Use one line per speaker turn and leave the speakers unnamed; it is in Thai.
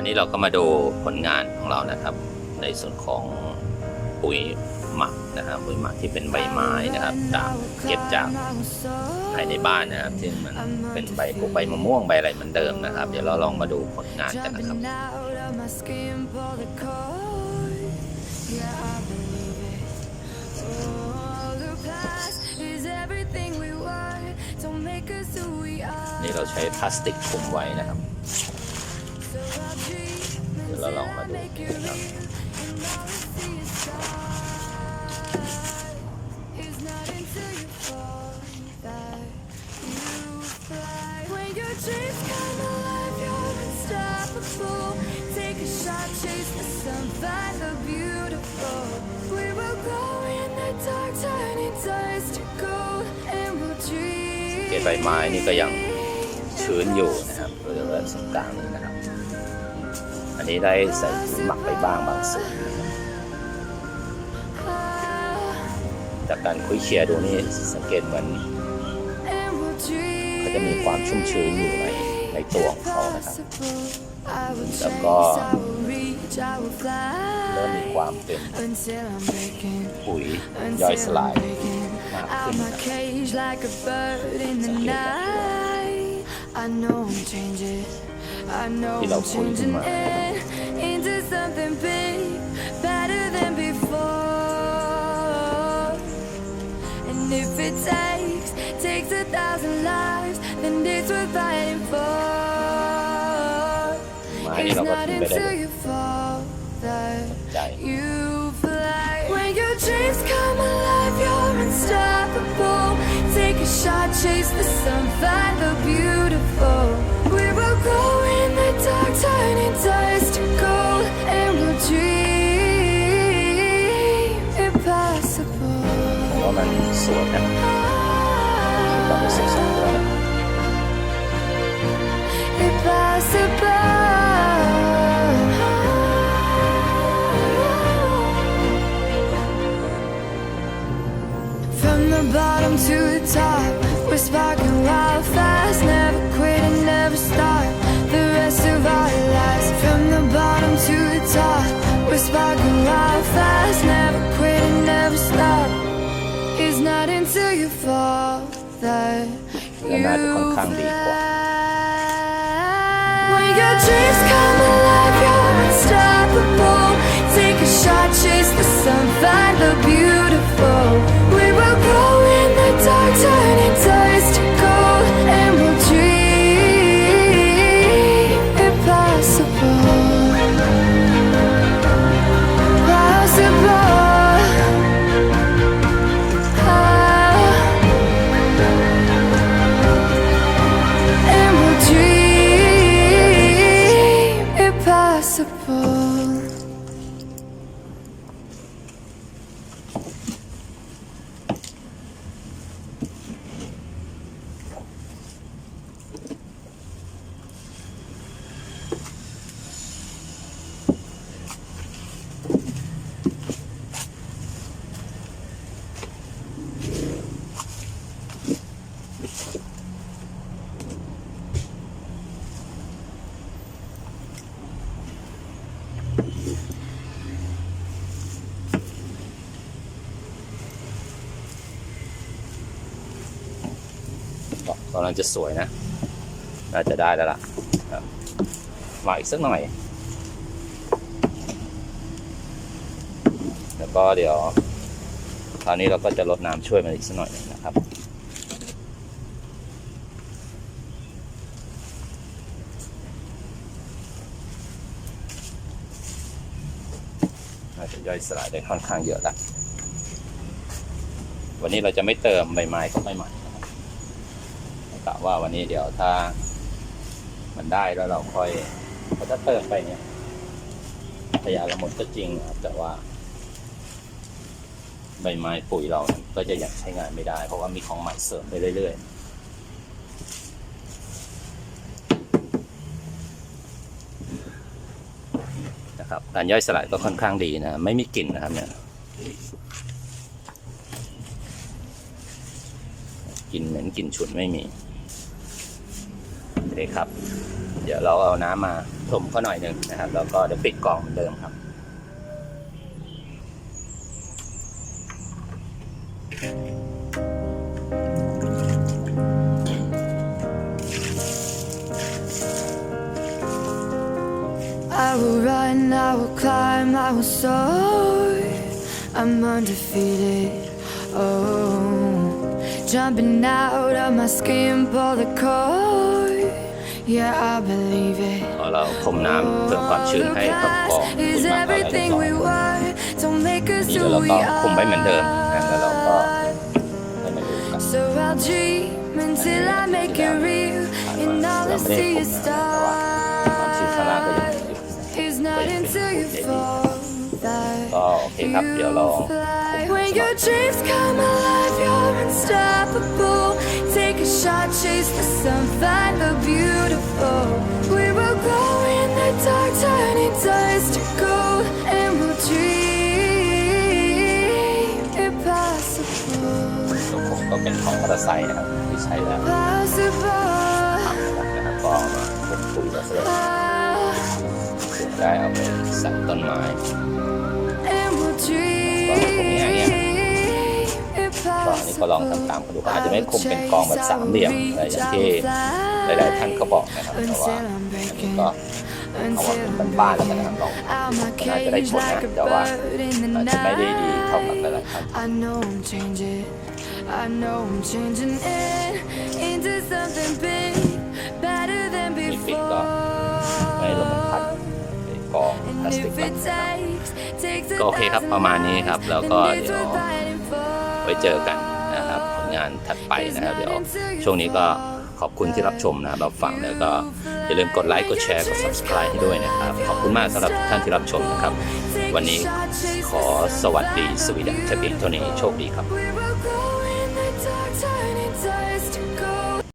วันนี้เราก็มาดูผลงานของเรานะครับ ในส่วนของปุ๋ยหมักนะครับปุ๋ยหมักที่เป็นใบไม้นะครับจากเก็บจากภายในบ้านนะครับซึ่งมันเป็นใบพวกใบมะม่วงใบอะไรเหมือนเดิมนะครับ เดี๋ยวเราลองมาดูผลงานกันนะครับ นี่เราใช้พลาสติกคลุมไว้นะครับ เราลองมาดูครับกล็ใบไม้นี่ก็ยังชื้นอยู่นะครับโดยเวณส่วนกลางนี่นะ นี้ได้ใส่ปุ๋ยหมักไปบ้างบางส่วนจากการคุยเชียร์ดูนี่สังเกตเหมือนเขาจะมีความชุ่มชื้นอยู่ในในตัวของเขานะครับ
แล้วก็เริ่ม
มี
ค
วามเป็น
ปุ๋
ย
ย่อ
ย
สลา
ย
มา
กขึ้น
นะ
ครับที่เราคุยขึ้นมา เราก็
not
ทิ้งไปได้
until
เลย
you fall that
ใจ
you fly. When your dreams come alive, you're unstoppable. Take a shot, chase the sun, find the beautiful. We will go
และ
you
น่าจะค่อนข้างดีกว่าำลังจะสวยนะ น่าจะได้แล้วล่ะมาอีกสักหน่อย แล้วก็เดี๋ยวคราวนี้เราก็จะลดน้ำช่วยมันอีกสักหน่อยนะครับน่าจะย่อยสลายได้ค่อนข้างเยอะแล้ววันนี้เราจะไม่เติมใบไม้เข้าไปใหม่ะว่าวันนี้เดี๋ยวถ้ามันได้แล้วเราค่อยเพราะถ้าเติมไปเนี่ยพยาละหมดก็จริงครับแต่ว่า ใบไม้ปุ๋ยเราก็จะยังใช้งานไม่ได้ เพราะว่ามีของใหม่เสริมไปเรื่อยๆนะครับการย่อยสลายก็ค่อนข้างดีนะ ไม่มีกลิ่นนะครับเนี่ยกลิ่นเหม็นกลิ่นฉุนไม่มี เคครับ เดี๋ยวเราเอาน้ำมาถมเขาหน่อยหนึ่งนะครับ แล้วก็เดี๋ยวปิดกล่องเหมือนเดิมครับ
jumping out of my skin, pull the cord.
พอเราพรมน้ำเพิ่มความชื้นให้กับกล่อง
is
ปุ๋ยหมักอะไรเรียบ
everything
ร้อย
we were. Don't make us
นี่
who
เดี๋ยวเรา
we
ก็คุมไว้เหมือนเดิมนะแล้วเราก็
are.
ให้มาดูกัน
So I'll dream until I make it real, and all I see is
ความชื้นข้างล่างก็ยัง
stars.
อยู่
It's not until you fall that
ก็โอเคครับ เดี๋ยวเรา
you fly. When your dreams come alive, you're unstoppable. Take a shot, chase the sun, find the beautiful. We will glow in the dark, turning dust to gold, and we'll dream impossible,
ตัวผมก็เป็นของมอเตอร์ไซค์นะครับที่ใช้แล้ว
possible.
นะครับก็เอามาพกปุ๋ยแล้วเสร็จ
Ah,
ได้เอาไปใส่ต้นไม้ ก็ลองทำตามกันดูอาจจะไม่คมเป็นกองแบบสามเหลี่ยมอะไรอย่างที่หลายๆท่านก็บอกนะครับแต่ว่าอันนี้ก็เอาว่าเป็นบ้านแล้วกันนะครับลองน่าจะได้ผลนะแต่ว่าอาจจะไม่ได้ดีเท่ากับห
night.
ลายๆท่าน
I know I'm changing it into something big, better than
before. ไม่ลมมันพัดกองพลาสติก
if
ไว้
it
นะครับก็โอเคครับประมาณนี้ครับ แล้วก็เดี๋ยวไว้เจอกัน งานถัดไปนะครับเดี๋ยวช่วงนี้ก็ขอบคุณที่รับชมนะครับรับฟังแล้วก็อย่าลืมกดไลค์กดแชร์กด subscribe ให้ด้วยนะครับ ขอบคุณมากสำหรับทุกท่านที่รับชมนะครับ วันนี้ขอสวัสดีสวีดันแค่เพียงเท่านี้โชคดีครับ
We will